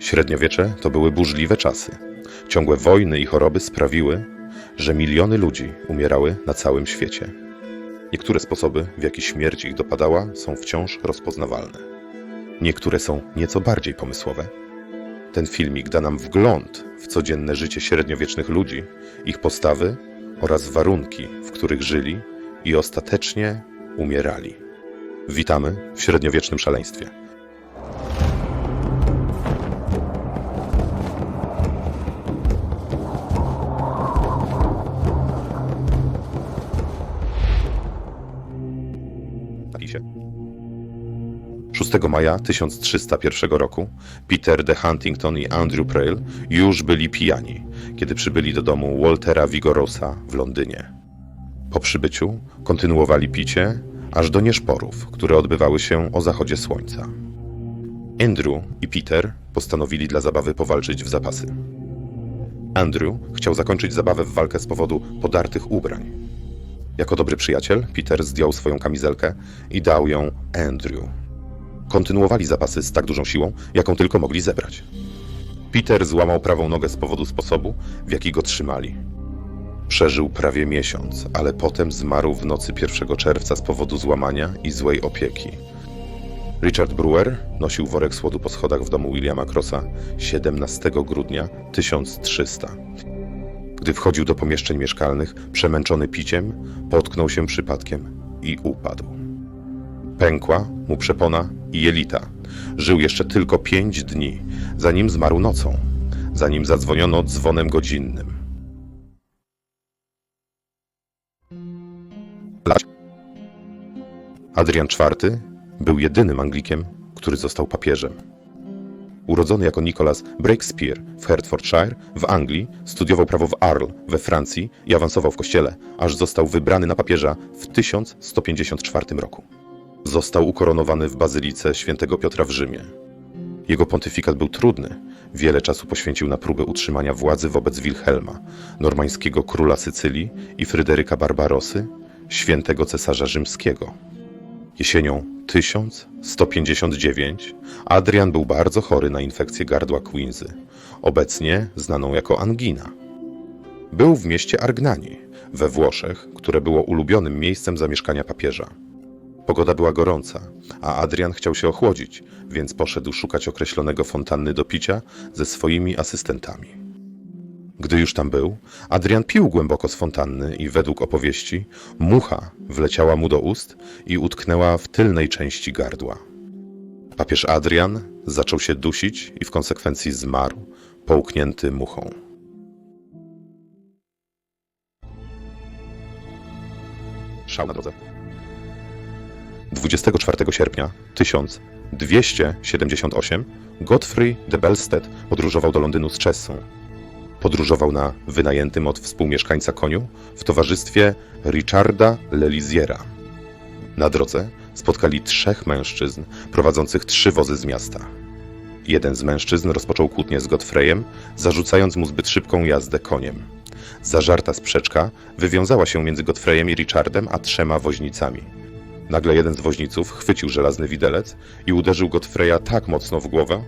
Średniowiecze to były burzliwe czasy. Ciągłe wojny i choroby sprawiły, że miliony ludzi umierały na całym świecie. Niektóre sposoby, w jaki śmierć ich dopadała, są wciąż rozpoznawalne. Niektóre są nieco bardziej pomysłowe. Ten filmik da nam wgląd w codzienne życie średniowiecznych ludzi, ich postawy oraz warunki, w których żyli i ostatecznie umierali. Witamy w średniowiecznym szaleństwie. 6 maja 1301 roku Peter de Huntington i Andrew Prail już byli pijani, kiedy przybyli do domu Waltera Vigorosa w Londynie. Po przybyciu kontynuowali picie aż do nieszporów, które odbywały się o zachodzie słońca. Andrew i Peter postanowili dla zabawy powalczyć w zapasy. Andrew chciał zakończyć zabawę w walkę z powodu podartych ubrań. Jako dobry przyjaciel, Peter zdjął swoją kamizelkę i dał ją Andrew. Kontynuowali zapasy z tak dużą siłą, jaką tylko mogli zebrać. Peter złamał prawą nogę z powodu sposobu, w jaki go trzymali. Przeżył prawie miesiąc, ale potem zmarł w nocy 1 czerwca z powodu złamania i złej opieki. Richard Brewer nosił worek słodu po schodach w domu Williama Crossa 17 grudnia 1300. Gdy wchodził do pomieszczeń mieszkalnych, przemęczony piciem, potknął się przypadkiem i upadł. Pękła mu przepona i jelita. Żył jeszcze tylko pięć dni, zanim zmarł nocą, zanim zadzwoniono dzwonem godzinnym. Adrian IV był jedynym Anglikiem, który został papieżem. Urodzony jako Nicholas Breakspear w Hertfordshire w Anglii, studiował prawo w Arles we Francji i awansował w kościele, aż został wybrany na papieża w 1154 roku. Został ukoronowany w bazylice świętego Piotra w Rzymie. Jego pontyfikat był trudny. Wiele czasu poświęcił na próbę utrzymania władzy wobec Wilhelma, normańskiego króla Sycylii i Fryderyka Barbarosy, świętego cesarza rzymskiego. Jesienią 1159 Adrian był bardzo chory na infekcję gardła Quinzy, obecnie znaną jako angina. Był w mieście Argnani, we Włoszech, które było ulubionym miejscem zamieszkania papieża. Pogoda była gorąca, a Adrian chciał się ochłodzić, więc poszedł szukać określonego fontanny do picia ze swoimi asystentami. Gdy już tam był, Adrian pił głęboko z fontanny i według opowieści mucha wleciała mu do ust i utknęła w tylnej części gardła. Papież Adrian zaczął się dusić i w konsekwencji zmarł, połknięty muchą. Szał na drodze. 24 sierpnia 1278 Godfrey de Belstead podróżował do Londynu z Chessą. Podróżował na wynajętym od współmieszkańca koniu w towarzystwie Richarda Leliziera. Na drodze spotkali trzech mężczyzn prowadzących trzy wozy z miasta. Jeden z mężczyzn rozpoczął kłótnię z Godfreyem, zarzucając mu zbyt szybką jazdę koniem. Zażarta sprzeczka wywiązała się między Godfreyem i Richardem a trzema woźnicami. Nagle jeden z woźniców chwycił żelazny widelec i uderzył Godfreya tak mocno w głowę,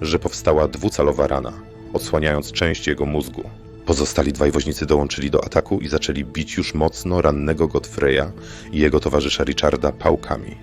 że powstała dwucalowa rana, odsłaniając część jego mózgu. Pozostali dwaj woźnicy dołączyli do ataku i zaczęli bić już mocno rannego Godfreya i jego towarzysza Richarda pałkami.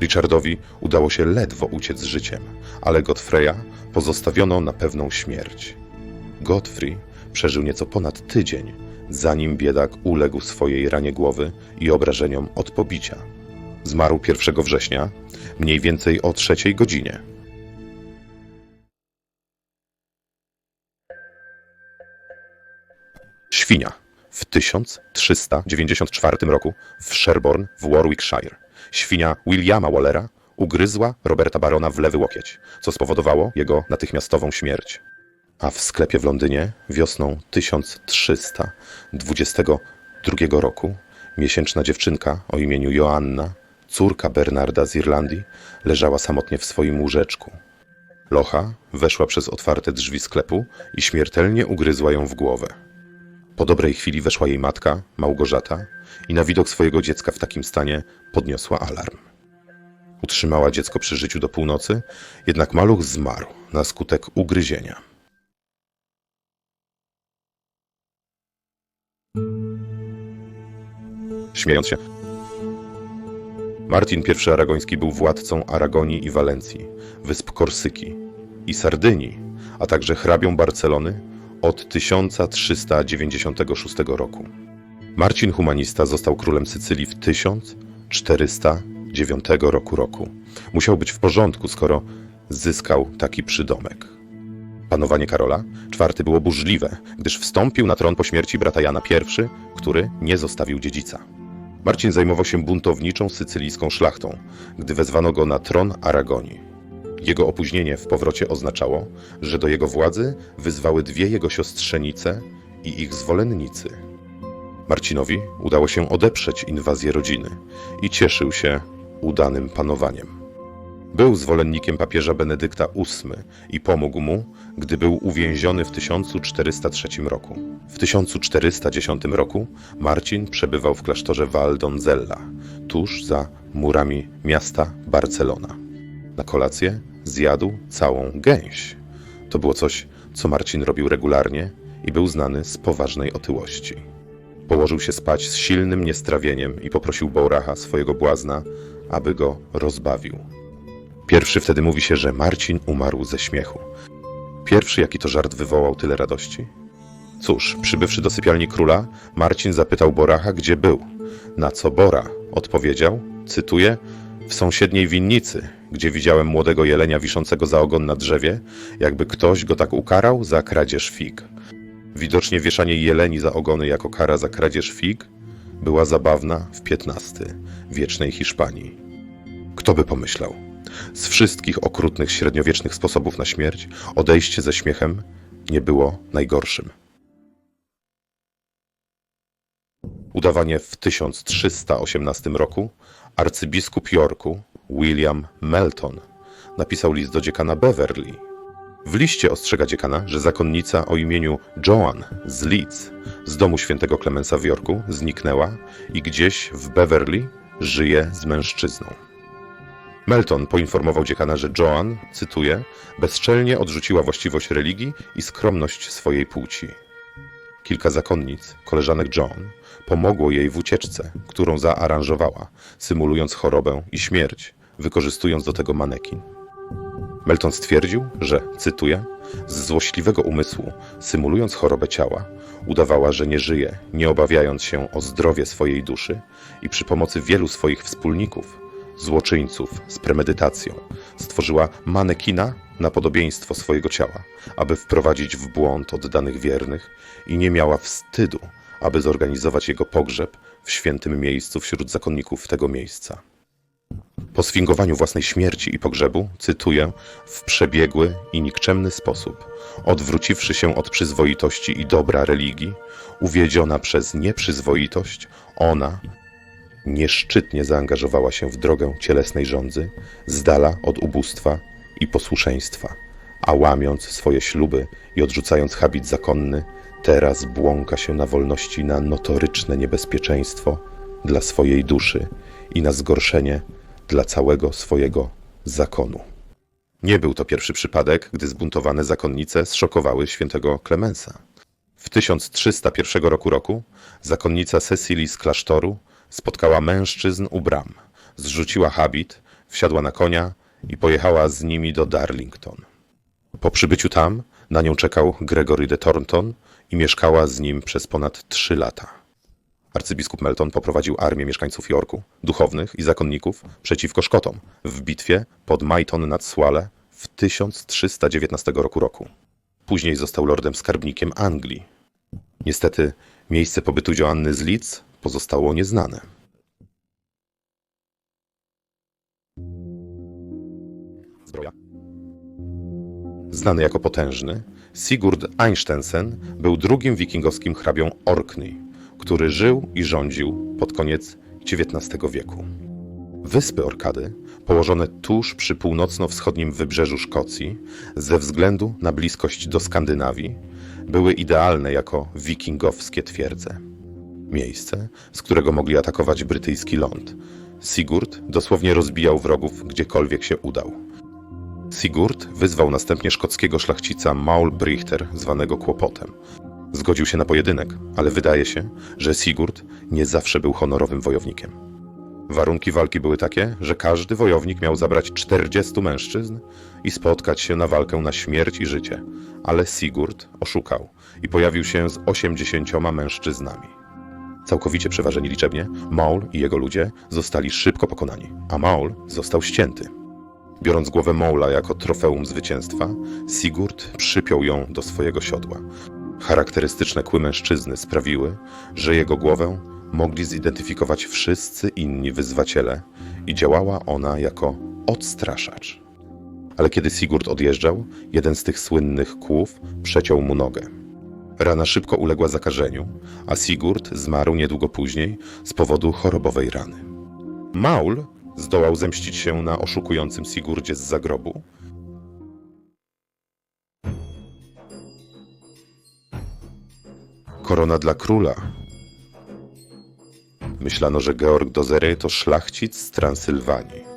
Richardowi udało się ledwo uciec z życiem, ale Godfreya pozostawiono na pewną śmierć. Godfrey przeżył nieco ponad tydzień, zanim biedak uległ swojej ranie głowy i obrażeniom od pobicia. Zmarł 1 września, mniej więcej o trzeciej godzinie. Świnia w 1394 roku w Sherborne w Warwickshire. Świnia Williama Wallera ugryzła Roberta Barona w lewy łokieć, co spowodowało jego natychmiastową śmierć. A w sklepie w Londynie wiosną 1322 roku miesięczna dziewczynka o imieniu Joanna, córka Bernarda z Irlandii, leżała samotnie w swoim łóżeczku. Locha weszła przez otwarte drzwi sklepu i śmiertelnie ugryzła ją w głowę. Po dobrej chwili weszła jej matka, Małgorzata, i na widok swojego dziecka w takim stanie podniosła alarm. Utrzymała dziecko przy życiu do północy, jednak maluch zmarł na skutek ugryzienia. Śmiejąc się, Martin I Aragoński był władcą Aragonii i Walencji, wysp Korsyki i Sardynii, a także hrabią Barcelony od 1396 roku. Marcin Humanista został królem Sycylii w 1409 roku roku. Musiał być w porządku, skoro zyskał taki przydomek. Panowanie Karola IV było burzliwe, gdyż wstąpił na tron po śmierci brata Jana I, który nie zostawił dziedzica. Marcin zajmował się buntowniczą sycylijską szlachtą, gdy wezwano go na tron Aragonii. Jego opóźnienie w powrocie oznaczało, że do jego władzy wyzwały dwie jego siostrzenice i ich zwolennicy. Marcinowi udało się odeprzeć inwazję rodziny i cieszył się udanym panowaniem. Był zwolennikiem papieża Benedykta VIII i pomógł mu, gdy był uwięziony w 1403 roku. W 1410 roku Marcin przebywał w klasztorze Valdonzella, tuż za murami miasta Barcelona. Na kolację zjadł całą gęś. To było coś, co Marcin robił regularnie i był znany z poważnej otyłości. Położył się spać z silnym niestrawieniem i poprosił Bouracha, swojego błazna, aby go rozbawił. Pierwszy wtedy mówi się, że Marcin umarł ze śmiechu. Pierwszy, jaki to żart wywołał tyle radości? Cóż, przybywszy do sypialni króla, Marcin zapytał Boracha, gdzie był. Na co Bora odpowiedział, cytuję, w sąsiedniej winnicy, gdzie widziałem młodego jelenia wiszącego za ogon na drzewie, jakby ktoś go tak ukarał za kradzież fig. Widocznie wieszanie jeleni za ogony jako kara za kradzież fig była zabawna w XV wiecznej Hiszpanii. Kto by pomyślał? Z wszystkich okrutnych średniowiecznych sposobów na śmierć, odejście ze śmiechem nie było najgorszym. Udawanie w 1318 roku arcybiskup Yorku William Melton napisał list do dziekana Beverly. W liście ostrzega dziekana, że zakonnica o imieniu Joan z Leeds z domu świętego Klemensa w Yorku zniknęła i gdzieś w Beverly żyje z mężczyzną. Melton poinformował dziekana, że Joan, cytuję, bezczelnie odrzuciła właściwość religii i skromność swojej płci. Kilka zakonnic, koleżanek Joan, pomogło jej w ucieczce, którą zaaranżowała, symulując chorobę i śmierć, wykorzystując do tego manekin. Melton stwierdził, że, cytuję, z złośliwego umysłu, symulując chorobę ciała, udawała, że nie żyje, nie obawiając się o zdrowie swojej duszy i przy pomocy wielu swoich wspólników, złoczyńców z premedytacją, stworzyła manekina na podobieństwo swojego ciała, aby wprowadzić w błąd oddanych wiernych i nie miała wstydu, aby zorganizować jego pogrzeb w świętym miejscu wśród zakonników tego miejsca. Po sfingowaniu własnej śmierci i pogrzebu, cytuję, w przebiegły i nikczemny sposób, odwróciwszy się od przyzwoitości i dobra religii, uwiedziona przez nieprzyzwoitość, ona nieszczytnie zaangażowała się w drogę cielesnej rządzy, z dala od ubóstwa i posłuszeństwa, a łamiąc swoje śluby i odrzucając habit zakonny, teraz błąka się na wolności na notoryczne niebezpieczeństwo dla swojej duszy i na zgorszenie dla całego swojego zakonu. Nie był to pierwszy przypadek, gdy zbuntowane zakonnice zszokowały świętego Klemensa. W 1301 roku zakonnica Cecilii z klasztoru spotkała mężczyzn u bram, zrzuciła habit, wsiadła na konia i pojechała z nimi do Darlington. Po przybyciu tam na nią czekał Gregory de Thornton i mieszkała z nim przez ponad trzy lata. Arcybiskup Melton poprowadził armię mieszkańców Yorku, duchownych i zakonników przeciwko Szkotom w bitwie pod Maiton nad Swale w 1319 roku roku. Później został lordem skarbnikiem Anglii. Niestety miejsce pobytu Joanny z Leeds pozostało nieznane. Zbroja. Znany jako potężny, Sigurd Einsteinsen był drugim wikingowskim hrabią Orkney, który żył i rządził pod koniec XIX wieku. Wyspy Orkady, położone tuż przy północno-wschodnim wybrzeżu Szkocji, ze względu na bliskość do Skandynawii, były idealne jako wikingowskie twierdze. Miejsce, z którego mogli atakować brytyjski ląd, Sigurd dosłownie rozbijał wrogów gdziekolwiek się udał. Sigurd wyzwał następnie szkockiego szlachcica Maul Brichter, zwanego Kłopotem. Zgodził się na pojedynek, ale wydaje się, że Sigurd nie zawsze był honorowym wojownikiem. Warunki walki były takie, że każdy wojownik miał zabrać 40 mężczyzn i spotkać się na walkę na śmierć i życie, ale Sigurd oszukał i pojawił się z 80 mężczyznami. Całkowicie przeważeni liczebnie, Maul i jego ludzie zostali szybko pokonani, a Maul został ścięty. Biorąc głowę Maula jako trofeum zwycięstwa, Sigurd przypiął ją do swojego siodła. Charakterystyczne kły mężczyzny sprawiły, że jego głowę mogli zidentyfikować wszyscy inni wyzwaciele i działała ona jako odstraszacz. Ale kiedy Sigurd odjeżdżał, jeden z tych słynnych kłów przeciął mu nogę. Rana szybko uległa zakażeniu, a Sigurd zmarł niedługo później z powodu chorobowej rany. Maul zdołał zemścić się na oszukującym Sigurdzie z zagrobu. Korona dla króla. Myślano, że Georg Dozery to szlachcic z Transylwanii.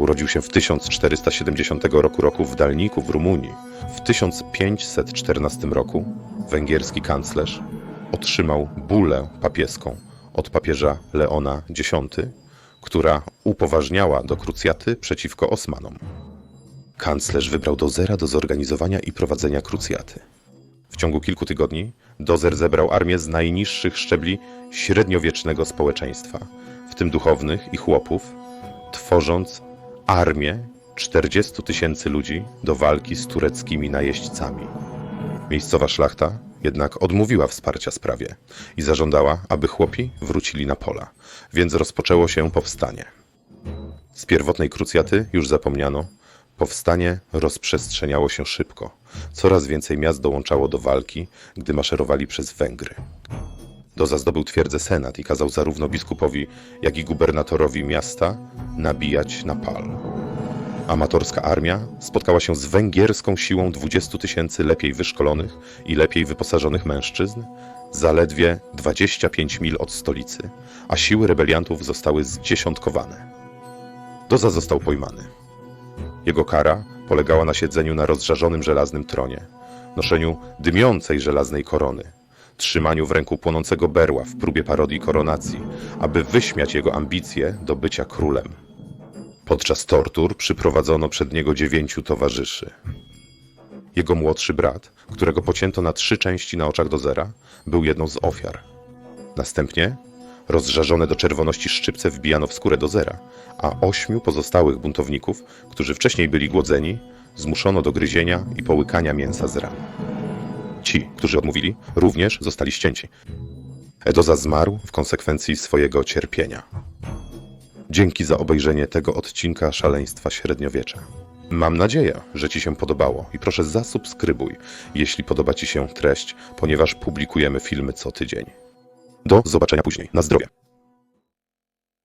Urodził się w 1470 roku, roku w Dalniku w Rumunii. W 1514 roku węgierski kanclerz otrzymał bulę papieską od papieża Leona X, która upoważniała do krucjaty przeciwko Osmanom. Kanclerz wybrał Dozera do zorganizowania i prowadzenia krucjaty. W ciągu kilku tygodni Dozer zebrał armię z najniższych szczebli średniowiecznego społeczeństwa, w tym duchownych i chłopów, tworząc armię 40 tysięcy ludzi do walki z tureckimi najeźdźcami. Miejscowa szlachta jednak odmówiła wsparcia sprawie i zażądała, aby chłopi wrócili na pola, więc rozpoczęło się powstanie. Z pierwotnej krucjaty już zapomniano, powstanie rozprzestrzeniało się szybko. Coraz więcej miast dołączało do walki, gdy maszerowali przez Węgry. Doza zdobył twierdzę senat i kazał zarówno biskupowi, jak i gubernatorowi miasta nabijać na pal. Amatorska armia spotkała się z węgierską siłą 20 tysięcy lepiej wyszkolonych i lepiej wyposażonych mężczyzn, zaledwie 25 mil od stolicy, a siły rebeliantów zostały zdziesiątkowane. Doza został pojmany. Jego kara polegała na siedzeniu na rozżarzonym żelaznym tronie, noszeniu dymiącej żelaznej korony, trzymaniu w ręku płonącego berła w próbie parodii koronacji, aby wyśmiać jego ambicje do bycia królem. Podczas tortur przyprowadzono przed niego dziewięciu towarzyszy. Jego młodszy brat, którego pocięto na trzy części na oczach dozera, był jedną z ofiar. Następnie rozżarzone do czerwoności szczypce wbijano w skórę dozera, a ośmiu pozostałych buntowników, którzy wcześniej byli głodzeni, zmuszono do gryzienia i połykania mięsa z ran. Ci, którzy odmówili, również zostali ścięci. Edoza zmarł w konsekwencji swojego cierpienia. Dzięki za obejrzenie tego odcinka Szaleństwa Średniowiecza. Mam nadzieję, że Ci się podobało i proszę zasubskrybuj, jeśli podoba Ci się treść, ponieważ publikujemy filmy co tydzień. Do zobaczenia później. Na zdrowie.